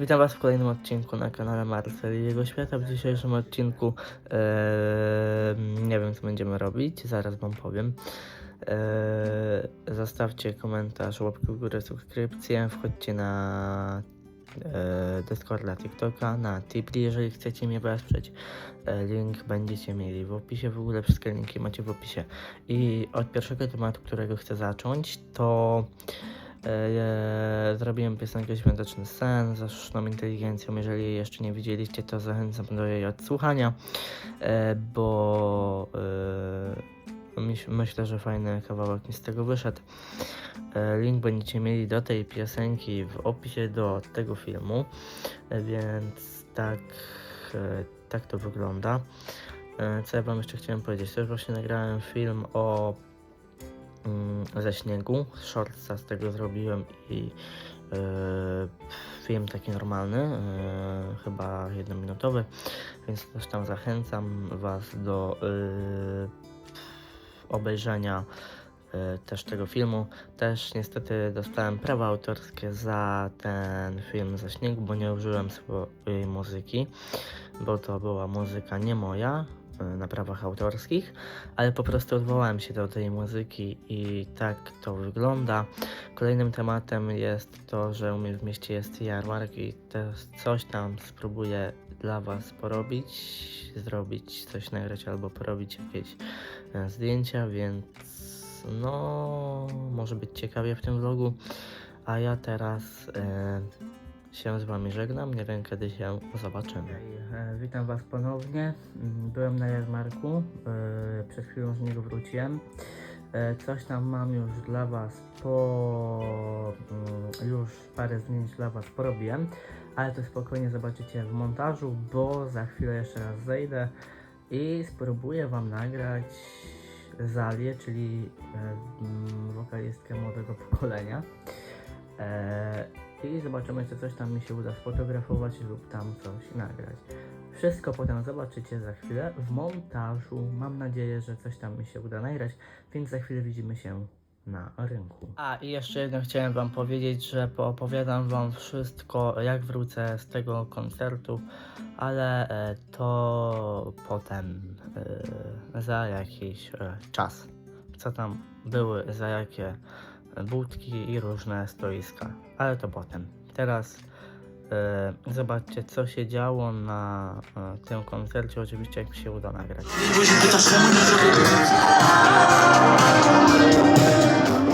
Witam Was w kolejnym odcinku na kanale Marcel i jego świata. W dzisiejszym odcinku nie wiem co będziemy robić, zaraz Wam powiem. E, zostawcie komentarz, łapkę w górę, subskrypcję, wchodźcie na e, Discorda, TikToka, na Tipli, jeżeli chcecie mnie wesprzeć. E, link będziecie mieli w opisie, w ogóle wszystkie linki macie w opisie. I od pierwszego tematu, którego chcę zacząć, to e, zrobiłem piosenkę Świąteczny Sen za sztuczną inteligencją. Jeżeli jej jeszcze nie widzieliście, to zachęcam do jej odsłuchania, e, bo e, myśl, myślę, że fajny kawałek mi z tego wyszedł. E, Link będziecie mieli do tej piosenki w opisie do tego filmu, e, więc tak, e, tak to wygląda. E, Co ja Wam jeszcze chciałem powiedzieć? Też właśnie nagrałem film o ze śniegu. Shortsa z tego zrobiłem i e, film taki normalny, e, chyba jednominutowy, więc też tam zachęcam Was do e, obejrzenia e, też tego filmu. Też niestety dostałem prawa autorskie za ten film ze śniegu, bo nie użyłem swojej muzyki, bo to była muzyka nie moja, na prawach autorskich, ale po prostu odwołałem się do tej muzyki i tak to wygląda. Kolejnym tematem jest to, że u mnie w mieście jest jarmark i też coś tam spróbuję dla Was porobić, zrobić coś, nagrać albo porobić jakieś e, zdjęcia, więc no może być ciekawie w tym vlogu. A ja teraz e, się z Wami żegnam. Nie wiem kiedy się zobaczymy. E, witam Was ponownie. Mm, Byłem na jarmarku. E, przed chwilą z niego wróciłem. E, coś tam mam już dla Was po. Mm, już parę zdjęć dla Was porobiłem. Ale to spokojnie zobaczycie w montażu, bo za chwilę jeszcze raz zejdę i spróbuję Wam nagrać Zalię, czyli mm, wokalistkę młodego pokolenia. I zobaczymy, czy coś tam mi się uda sfotografować lub tam coś nagrać. Wszystko potem zobaczycie za chwilę w montażu. Mam nadzieję, że coś tam mi się uda nagrać, więc za chwilę widzimy się na rynku. A i jeszcze jedno chciałem Wam powiedzieć, że poopowiadam Wam wszystko, jak wrócę z tego koncertu, ale e, to potem e, za jakiś e, czas. Co tam były, za jakie budki i różne stoiska, ale to potem. Teraz e, zobaczcie, co się działo na e, tym koncercie. Oczywiście, jak mi się uda nagrać.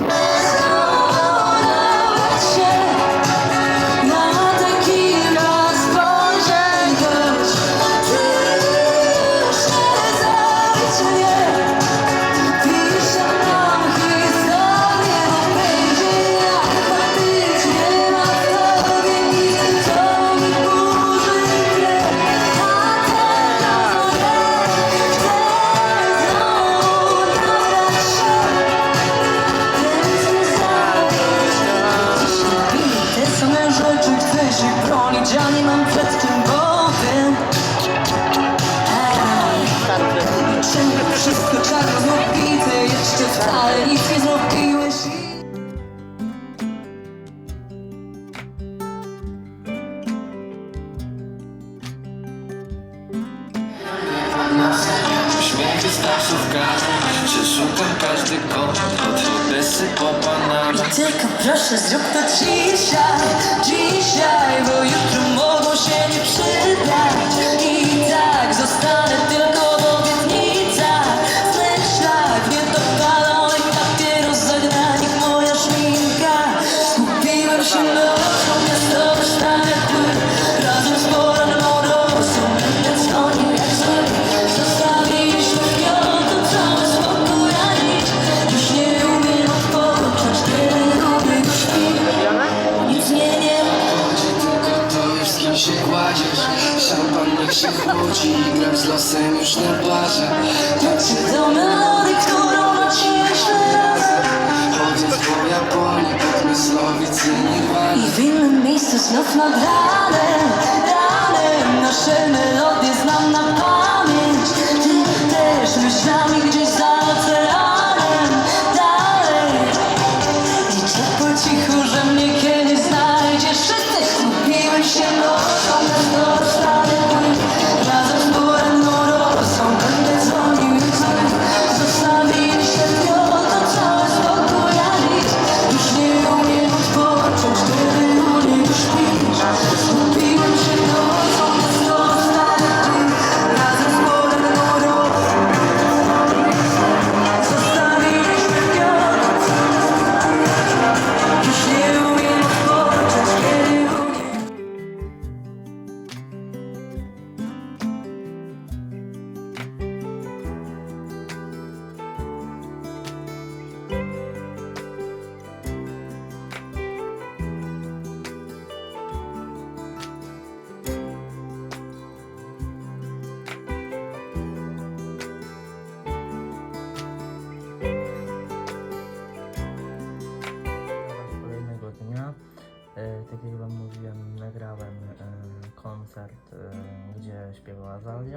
Na czarno znów widzę Jeszcze wcale nic nie zrobiłeś. I... Uśmiechy z taksówka Czy szukam każdy kąt Od Odessy po Panamę I tylko proszę zrób to dzisiaj, dzisiaj Bo jutro mogą się nie przydać. I już z kim się kładziesz. Szampan niech się chłodzi Gram z losem już na barze Tańczy do melodii, którą naciśle raz Chodząc po Japonii Podmysłowicy Nirwani I w innym miejscu znów nad ranem, ranem Nasze melodie znam na pamięć. Ty też myślami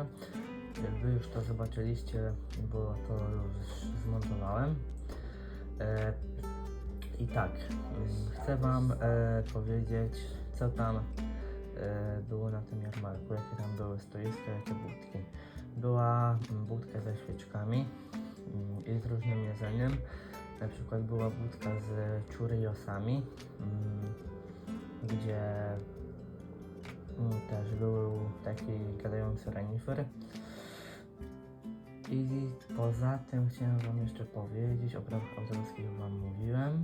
E, Wy już to zobaczyliście, bo to już zmontowałem. E, I tak, chcę Wam e, powiedzieć, co tam e, było na tym jarmarku, jakie tam były stoiska, jakie budki. Była budka ze świeczkami mm, i z różnym jedzeniem. Na przykład była budka z churriosami, mm, gdzie też był taki gadający renifer. I poza tym chciałem Wam jeszcze powiedzieć, o prawach autorskich Wam mówiłem.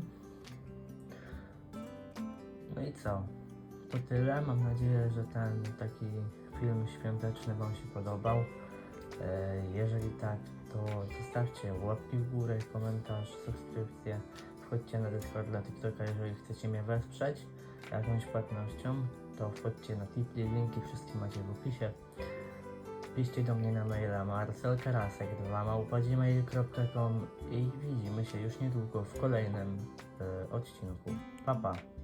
No i co? To tyle. Mam nadzieję, że ten taki film świąteczny Wam się podobał. E, Jeżeli tak, to zostawcie łapki w górę, komentarz, subskrypcję. Wchodźcie na Discord dla TikToka, jeżeli chcecie mnie wesprzeć jakąś płatnością, to wchodźcie na Tipli, linki wszystkie macie w opisie. Piszcie do mnie na maila marcelkarasek2 małpa.gmail.com i widzimy się już niedługo w kolejnym e, odcinku. Pa pa!